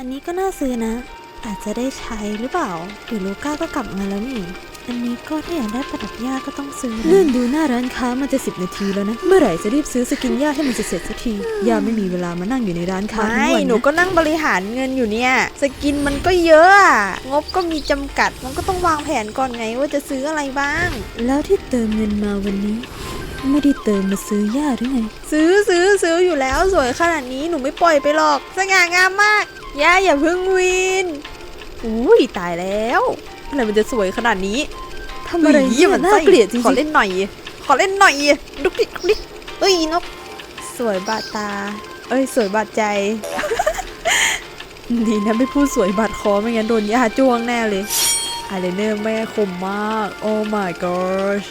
อันนี้ก็น่าซื้อนะ อาจจะได้ใช้หรือเปล่าเดี๋ยวลูก้าก็กลับมาแล้วนี่ อันนี้ก็ถ้าอยากได้ประดับหญ้าก็ต้องซื้อเลื่อนดูหน้าร้านค้ามันจะสิบนาทีแล้วนะ เมื่อไหร่จะรีบซื้อสกินหญ้าให้มันเสร็จสักทีย่าไม่มีเวลามานั่งอยู่ในร้านค้าทั้งไม่ วันหนูนะก็นั่งบริหารเงินอยู่เนี่ย สกินมันก็เยอะอะงบก็มีจำกัด มันก็ต้องวางแผนก่อนไงว่าจะซื้ออะไรบ้าง แล้วที่เติมเงินมาวันนี้ ไม่ได้เติมมาซื้อหญ้าหรือไง ซื้อซื้อซื้ออยู่แล้วสวยขนาดนี้หนูไม่ปล่อยไปหรอก สง่างามมาก ย่าอย่าเพึ่งวินอุ้ยตายแล้วอะไรมันจะสวยขนาดนี้ทำอะไรเฮ้เนี่ยยมันน่าเกลียดจริงขอๆเล่นหน่อย ขอเล่นหน่อยดุกดิกดุกดิกเอ้ยนก สวยบาดตา เอ้ย สวยบาดใจ ดีนะไม่พูดสวยบาดคอไม่งั้นโดนยาจ้วงแน่เลยอายไลเนอร์แม่คมมาก โอ้ my gosh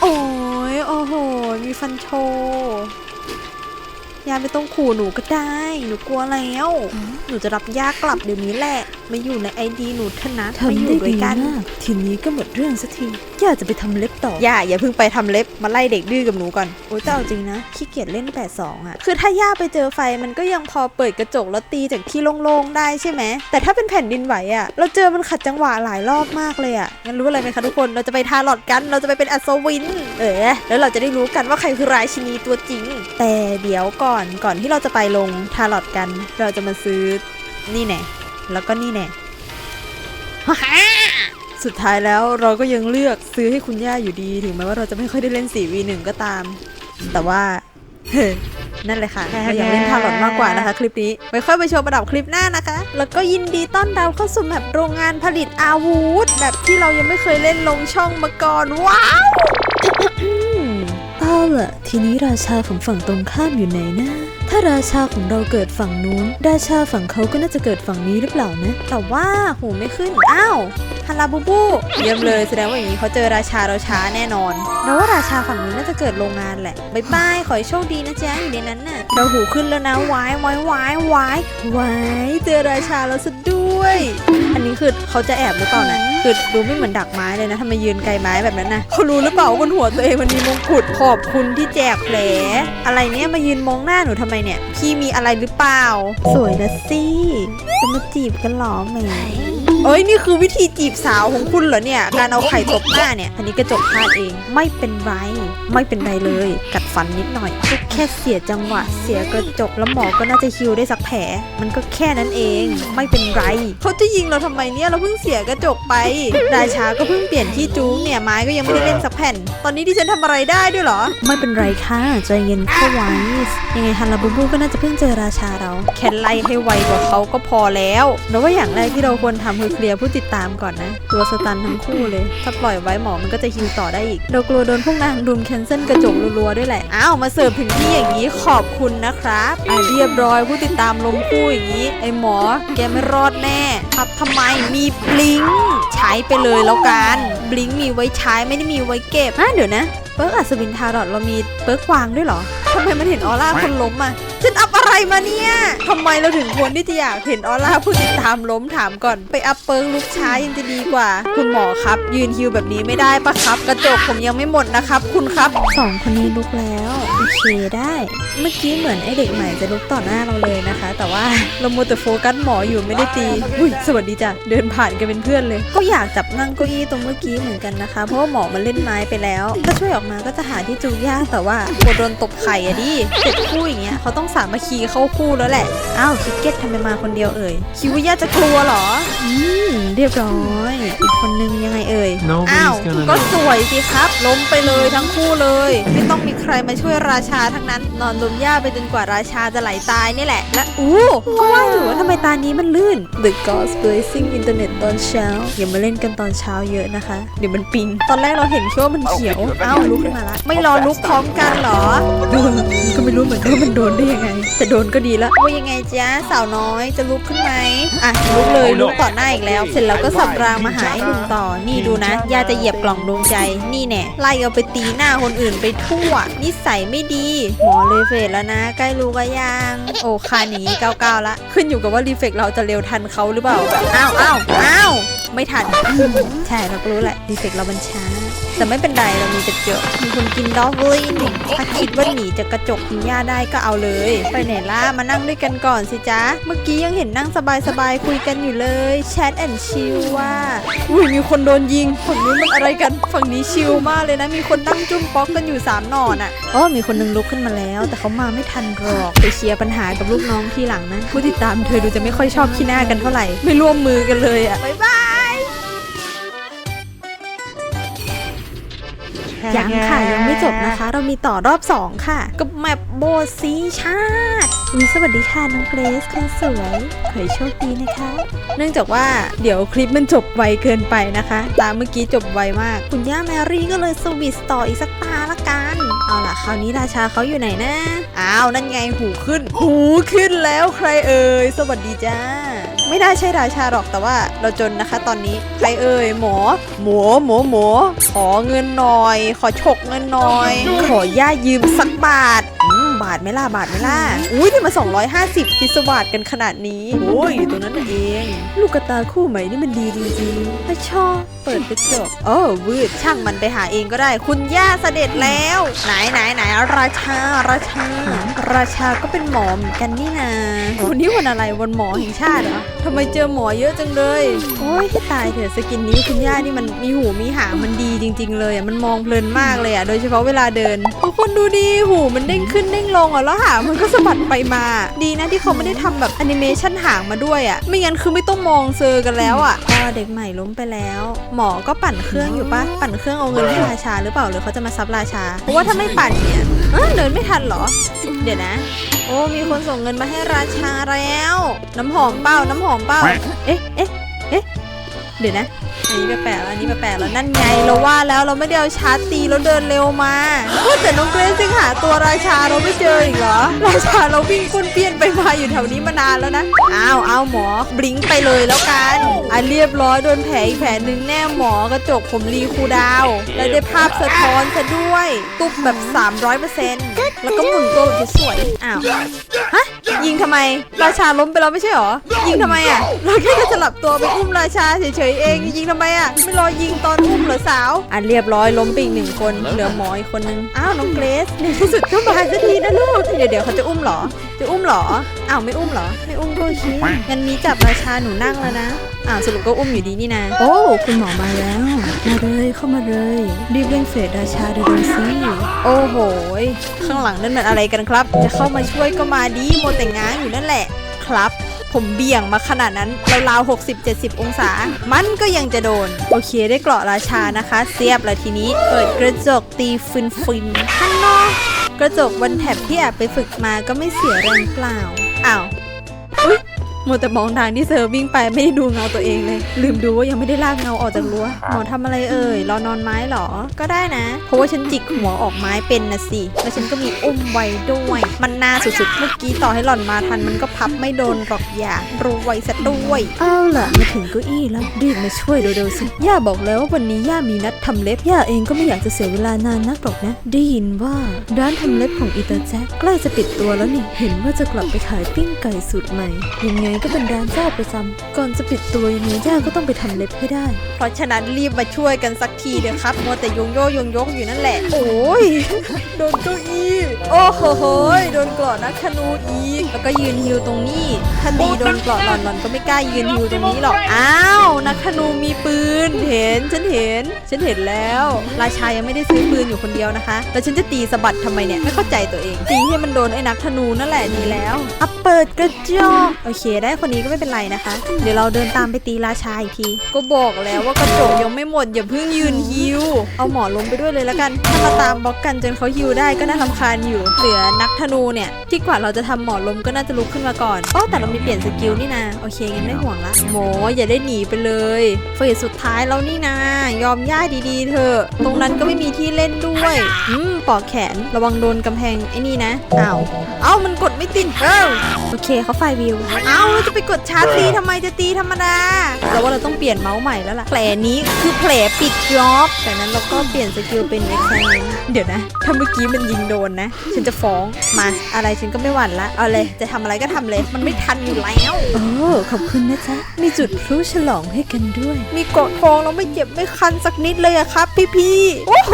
โอ้ยโอ้โห มีฟันโชว์ ยาไม่ต้องขู่หนูก็ได้ หนูกลัวแล้ว หนูจะรับยากลับเดี๋ยวนี้แหละ มาอยู่ในไอดีหนูเถอะนะมาอทำยู่ได้ด้วยดีกันมากทีนี้ก็หมดเรื่องสักที ย่าจะไปทำเล็บต่อ ย่าอย่าเพิ่งไปทำเล็บมาไล่เด็กดื้อกับหนูก่อน โอ้ยแต่เอาจริงนะขี้เกียจเล่น 82อะคือถ้าย่าไปเจอไฟมันก็ยังพอเปิดกระจกแล้วตีจากที่โล่งๆได้ใช่ไหม แต่ถ้าเป็นแผ่นดินไหวอะเราเจอมันขัดจังหวะหลายรอบมากเลยอะงั้นรู้อะไรไหมคะทุกคน เราจะไปทาหลอดกัน เราจะไปเป็นอัศวิน เออ แล้วเราจะได้รู้กันว่าใครคือราชินีตัวจริง แต่เดี๋ยวก่อน ก่อนที่เราจะไปลงทาหลอดกัน เราจะมาซื้อนี่แน่แล้วก็นี่แน่ สุดท้ายแล้วเราก็ยังเลือกซื้อให้คุณย่าอยู่ดี ถึงแม้ว่าเราจะไม่ค่อยได้เล่น 4v1 ก็ตาม แต่ว่า นั่นเลยค่ะเราอยากเล่นทาร์ลอตมากกว่านะคะ คลิปนี้ ไว้ค่อยไปโชว์ประดับคลิปหน้านะคะ แล้วก็ยินดีต้อนรับเข้าสู่แบบโรงงานผลิตอาวุธ แบบที่เรายังไม่เคยเล่นลงช่องมาก่อน ว้าวเอาล่ะ ทีนี้ราชาของฝั่งตรงข้ามอยู่ไหนนะ ถ้าราชาของเราเกิดฝั่งนู้น ราชาฝั่งเขาก็น่าจะเกิดฝั่งนี้หรือเปล่านะ แต่ว่าหูไม่ขึ้น อ้าวฮาราบูบู เยี่ยมเลยแสดงว่าอย่างนี้เขาเจอราชาเราช้าแน่นอนแล้วว่าราชาฝั่งนู้นน่าจะเกิดโรงงานแหละบายบายขอให้โชคดีนะจ๊ะอยู่ในนั้นน่ะ เราหูขึ้นแล้วนะวายวายวายวายวายเจอราชาเราสะด้วย อันนี้คือเขาจะแอบหรือเปล่านะคือดูไม่เหมือนดักไม้เลยนะทำไมยืนไกลไม้แบบนั้นนะเขารู้หรือเปล่าบนหัวตัวเองมันมีมงกุฎขอบคุณที่แจกแผล อะไรเนี่ยมายืนมองหน้าหนูทำไมเนี่ยพี่มีอะไรหรือเปล่า สวยละสิจะมาจีบกันหรอแหม เอ้ยนี่คือวิธีจีบสาวของคุณเหรอเนี่ย การเอาไข่ตบหน้าเนี่ย อันนี้กระจกพลาดเอง ไม่เป็นไร ไม่เป็นไรเลย กัดฟันนิดหน่อยก็แค่เสียจังหวะ เสียกระจกแล้วหมอก็น่าจะฮิวได้สักแผล มันก็แค่นั้นเอง ไม่เป็นไร เขาจะยิงเราทำไมเนี่ย เราเพิ่งเสียกระจกไป ราชาก็เพิ่งเปลี่ยนที่จูงเนี่ยไม้ก็ยังไม่ได้เล่นสักแผ่น ตอนนี้ดิฉันทำอะไรได้ด้วยเหรอ ไม่เป็นไรค่ะใจเย็นเข้าไว้ยังไงฮันลาบูบูก็น่าจะเพิ่งเจอราชาเรา แค่ไล่ให้ไวกว่าเขาก็พอแล้วแล้วว่าอย่างแรกที่เราควรทำคือเคลียร์ผู้ติดตามก่อนนะ ตัวสตันทั้งคู่เลย ถ้าปล่อยไว้หมอมันก็จะฮิวต่อได้อีก เรากลัวโดนพวกนางรุมแคนเซิลกระจกรัวๆด้วยแหละ อ้าวมาเสิร์ฟถึงที่อย่างนี้ขอบคุณนะครับอะเรียบร้อยผู้ติดตามล้มคู่อย่างนี้ ไอ้หมอแกไม่รอดแน่ ครับทำไมมีบลิงก์ใช้ไปเลยแล้วกันบลิงก์มีไว้ใช้ไม่ได้มีไว้เก็บอะเดี๋ยวนะเปิร์กอัศวินทารอดเรามีเปิร์กวางด้วยเหรอทำไมมันเห็นออร่าคนล้มอะฉันอัพอะไรมาเนี่ยทำไมเราถึงควรที่จะอยากเห็นออร่าผู้ติดตามล้มถามก่อน ไปอัพเปิร์กลุกช้ายังจะดีกว่า คุณหมอครับ ยืนฮิวแบบนี้ไม่ได้ปะครับ กระจกผมยังไม่หมดนะครับ คุณครับสองคนนี้ลุกแล้วโอเคได้ เมื่อกี้เหมือนไอเด็กใหม่จะลุกต่อหน้าเราเลยนะคะ แต่ว่าเรามัวแต่โฟกัสหมออยู่ไม่ได้ตีอุ้ยสวัสดีจ้ะเดินผ่านกันเป็นเพื่อนเลย ก็อยากจับนั่งเก้าอี้ตรงเมื่อกี้เหมือนกันนะคะ เพราะว่าหมอมันเล่นไม้ไปแล้วถ้าช่วยออกมาก็จะหาที่จูงยากแต่ว่าโดนโดนตบไข่อะดิเจ็ดคู่อย่างเงี้ยเขาต้องสามัคคีเข้าคู่แล้วแหละอ้าวคิกเก็ตทำไมมาคนเดียวเอ่ยคิดว่าย่าจะกลัวเหรออืมเรียบร้อยอีกคนนึงยังไงเอ่ย Nobody's อ้าว gonna ก็ know. สวยสิครับ ล้มไปเลยทั้งคู่เลย ไม่ต้องมีใครมาช่วยราชาทั้งนั้น นอนดมหญ้าไปจนกว่าราชาจะไหลตายนี่แหละ และอู้ก็ว่าอยู่ว่าทำไมตานี้มันลื่น The Ghost Blazing Internet ตอนเช้า อย่ามาเล่นกันตอนเช้าเยอะนะคะ เดี๋ยวมันปิง ตอนแรกเราเห็นแค่ว่ามันเขียว อ้าวลุกขึ้นมาละ ไม่รอลุกพร้อมกันเหรอก็ไม่รู้เหมือนกันว่ามันโดนได้ยังไง แต่โดนก็ดีแล้วว่ายังไงจ๊ะสาวน้อยจะลุกขึ้นไหมอะลุกเลยลุกต่อหน้าอีกแล้ว เสร็จแล้วก็สับรางมาหาไอ้หนุ่มต่อ นี่ดูนะย่าจะเหยียบกล่องดวงใจ นี่แน่ไล่เอาไปตีหน้าคนอื่นไปทั่ว นิสัยไม่ดี หมอเลยเฟดแล้วนะ ใกล้รู้ก็ยัง โอ้คาหนีเก้าเก้าละ ขึ้นอยู่กับว่ารีเฟกเราจะเร็วทันเขาหรือเปล่าอ้าวอ้าวอ้าว ไม่ทัน ใช่เราก็รู้แหละรีเฟกเราบัญชาแต่ไม่เป็นไรเรามีกระจก มีคนกินดอกลินถ้าคิดว่าหนีจากกระจกคุณย่าได้ก็เอาเลย ไปไหนล่ะมานั่งด้วยกันก่อนสิจ๊ะ เมื่อกี้ยังเห็นนั่งสบายๆคุยกันอยู่เลยแชทแอนชิลว่าอุ้ยมีคนโดนยิงฝั่งนู้นมันอะไรกันฝั่งนี้ชิลมากเลยนะ มีคนนั่งจุ้มป๊อกกันอยู่สามหนอนอะอ๋อมีคนนึงลุกขึ้นมาแล้ว แต่เขามาไม่ทันหรอกไปเชียร์ปัญหากับลูกน้องที่หลังนะผู้ติดตามเธอดูจะไม่ค่อยชอบขี้หน้ากันเท่าไหร่ไม่ร่วมมือกันเลยอะบ๊ายบาย ยังค่ะ ยังไม่จบนะคะ เรามีต่อรอบ 2 ค่ะ กับแมปโบซีชาติอุ๊ยสวัสดีค่ะ น้องเกรซคนสวยขอให้โชคดีนะคะ เนื่องจากว่าเดี๋ยวคลิปมันจบไวเกินไปนะคะ ตามเมื่อกี้จบไวมาก คุณย่าแมรี่ก็เลยสวิสต่ออีกสักตาละกัน เอาล่ะ คราวนี้ราชาเขาอยู่ไหนนะ อ้าว นั่นไงหูขึ้น หูขึ้นแล้วใครเอ่ย สวัสดีจ้า ไม่น่าใช่ราชาหรอกแต่ว่าเราจนนะคะ ตอนนี้ใครเอ่ยหมอ หมอหมอหมอขอเงินหน่อย ขอฉกเงินหน่อย ขอย่ายืมสักบาทอืม บาทไหม่ล่ะบาทไหม่ล่ะอุ้ยนี่มา 250พิศวาสกันขนาดนี้โอ้ยตัวนั้นเอง ลูกกระตาคู่ใหม่นี่มันดีจริงๆถ้าชอบเปิดกระจกโอ้วืดช่างมันไปหาเองก็ได้ คุณย่าเสด็จแล้ว ไหนไหนไหนราชาราชา ราชาก็เป็นหมอเหมือนกันนี่นาวันนี้วันอะไรวันหมอแห่งชาติเหรอทำไมเจอหมอเยอะจังเลย โอ้ยให้ตายเถอะสกินนี้คุณย่านี่มันมีหูมีหางมันดีจริง ๆ เลยอะมันมองเพลินมากเลยอะโดยเฉพาะเวลาเดินทุกคนดูดีหูมันเด้งขึ้นเด้งลงอะแล้วหางมันก็สะบัดไปมา ดีนะที่เขาไม่ได้ทำแบบแอนิเมชันหางมาด้วยอะ ไม่งั้นคือไม่ต้องมองเซอร์กันแล้วอะก็เด็กใหม่ล้มไปแล้ว หมอก็ปั่นเครื่องอยู่ปะปั่นเครื่องเอาเงินให้ราชาหรือเปล่าหรือเขาจะมาซับราชา เพราะว่าถ้าไม่ปั่นเนี่ยเอ้ยเดินไม่ทันเหรอ เดี๋ยวนะ โอ้มีคนส่งเงินมาให้ราชาแล้ว น้ำหอมเป้าน้ำหอมเป้าเอ๊ะเอ๊ะ เดี๋ยวนะ อันนี้แปลกๆแล้วอันนี้แปลกๆแล้วนั่นไงเราว่าแล้วเราไม่ได้เอาชาร์จตีแล้วเดินเร็วมาเฮ้ยแต่น้องเกรซยังหาตัวราชาเราไม่เจออีกเหรอ ราชาเราวิ่งป้นเปี้ยนไปมาอยู่แถวนี้มานานแล้วนะ อ้าวอ้าวหมอบลิงไปเลยแล้วกันอะเรียบร้อยโดนแผลอีกแผลหนึ่งแน่หมอกระจกผมรีคูดาว แล้วได้ภาพสะท้อนซะด้วย ตุ๊บแบบ 300%แล้วก็หมุนตัวแบบสวยๆอ้าวฮะยิงทำไม ราชาล้มไปแล้วไม่ใช่หรอ ยิงทำไมอะเราแค่จะสลับตัวไปอุ้มราชาเฉยๆเองยิงทำไมอะไม่รอยิงตอนอุ้มเหรอสาวอะเรียบร้อยล้มไปอีกหนึ่งคนเหลือหมออีกคนนึงอ้าวน้องเกรซในที่สุดก็มาสักทีนะลูกเดี๋ยวเดี๋ยวเขาจะอุ้มเหรอ จะอุ้มเหรออ้าวไม่อุ้มเหรอไม่อุ้มก็โอเคงั้นมีจับราชาหนูนั่งแล้วนะอ้าวสรุปก็อุ้มอยู่ดีนี่นะโอ้คุณหมอมาแล้วมาเลยเข้ามาเลยรีบเร่งเฟดราชาเร็วๆสิโอ้โหยข้างหลังนั่นมันอะไรกันครับ จะเข้ามาช่วยก็มาดีโมวแต่ง้างอยู่นั่นแหละครับ ผมเบี่ยงมาขนาดนั้นราวๆ60-70 องศา มันก็ยังจะโดน โอเคได้เกราะราชานะคะ เสียบแล้วทีนี้เปิดกระจกตีฟินฟินๆข้างนอกกระจกบนแถบที่แอบไปฝึกมาก็ไม่เสียแรงเปล่าอ้าวอุ๊ย มัวแต่มองทางที่เซอร์วิ่งไปไม่ได้ดูเงาตัวเองเลย ลืมดูว่ายังไม่ได้ลากเงาออกจากรั้วหมอทำอะไรเอ่ยรอนอนไม้เหรอ ก็ได้นะ เพราะว่าฉันจิกหัวออกไม้เป็นนะสิ แล้วฉันก็มีอุ้มไว้ด้วย มันน่าสุดๆ เมื่อกี้ต่อให้หล่อนมาทันมันก็พับไม่โดนหรอกอย่ารู้ไว้ซะด้วยเอาล่ะมาถึงเก้าอี้แล้วรีบมาช่วยเร็วๆสิย่าบอกแล้วว่าวันนี้ย่ามีนัดทำเล็บย่าเองก็ไม่อยากจะเสียเวลานานนักหรอกนะ ได้ยินว่าร้านทำเล็บของอีตาแจ็คใกล้จะปิดตัวแล้วนี่เห็นว่าจะกลับไปขายปิ้งไก่สูตรใหม่ยังไงก็เป็นร้านเจ้าประจำก่อนจะปิดตัวยังไงย่าก็ต้องไปทำเล็บให้ได้ เพราะฉะนั้นรีบมาช่วยกันสักทีเดี๋ยวครับมัวแต่ยงโยยงยกอยู่นั่นแหละ โอ้ยโดนเก้าอี้โอ้โหโหยโดนเกราะนักธนูอีกแล้วก็ยืนฮิวตรงนี้ถ้าตีโดนเกราะหล่อนหล่อนก็ไม่กล้ายืนฮิวตรงนี้หรอกอ้าวนักธนูมีปืนเห็นฉันเห็น ฉันเห็นแล้ว ราชายังไม่ได้ซื้อปืนอยู่คนเดียวนะคะแล้วฉันจะตีสะบัดทำไมเนี่ยไม่เข้าใจตัวเองตีให้มันโดนไอ้นักธนูนั่นแหละดีแล้วอะเปิดกระจกโอเค ได้คนนี้ก็ไม่เป็นไรนะคะ เดี๋ยวเราเดินตามไปตีราชาอีกที ก็บอกแล้วว่ากระจกยังไม่หมดอย่าเพิ่งยืนฮิว เอาหมอลงไปด้วยเลยแล้วกัน ถ้ามาตามบล็อกกันจนเขาฮิวได้ก็น่ารำคาญอยู่ เหลือนักธนูเนี่ย ที่กว่าเราจะทำหมอลมก็น่าจะลุกขึ้นมาก่อนโอ้แต่เรามีเปลี่ยนสกิลนี่นะ โอเคงั้นไม่ห่วงละหมออย่าได้หนีไปเลยเฟสสุดท้ายแล้วนี่นะ ยอมย่าดีๆเถอะ ตรงนั้นก็ไม่มีที่เล่นด้วย อืมปอกแขนระวังโดนกำแพงไอ้นี่นะอ้าวเอ้ามันกดไม่ติดเอ้าโอเคเขาไฟวิว เอ้าอจะไปกดชาร์จตีทำไมจะตีธรรมดาเราว่าเราต้องเปลี่ยนเมาส์ใหม่แล้วล่ะแผลนี้คือแผลปิดจ็อบจากนั้นเราก็เปลี่ยนสกิลเป็นเอ็กซ์ไซเดี๋ยวนะถ้าเมื่อกี้มันยิงโดนนะ ฉันจะฟ้องมาอะไรฉันก็ไม่หวั่นละเอาเลยจะทำอะไรก็ทำเลย มันไม่ทันอยู่แล้วโอ้ขอบคุณนะจ๊ะมีจุดพลุฉลองให้กันด้วย มีกดทองเราไม่เจ็บไม่คันสักนิดเลยอะครับ พี่พี่ๆโอ้โห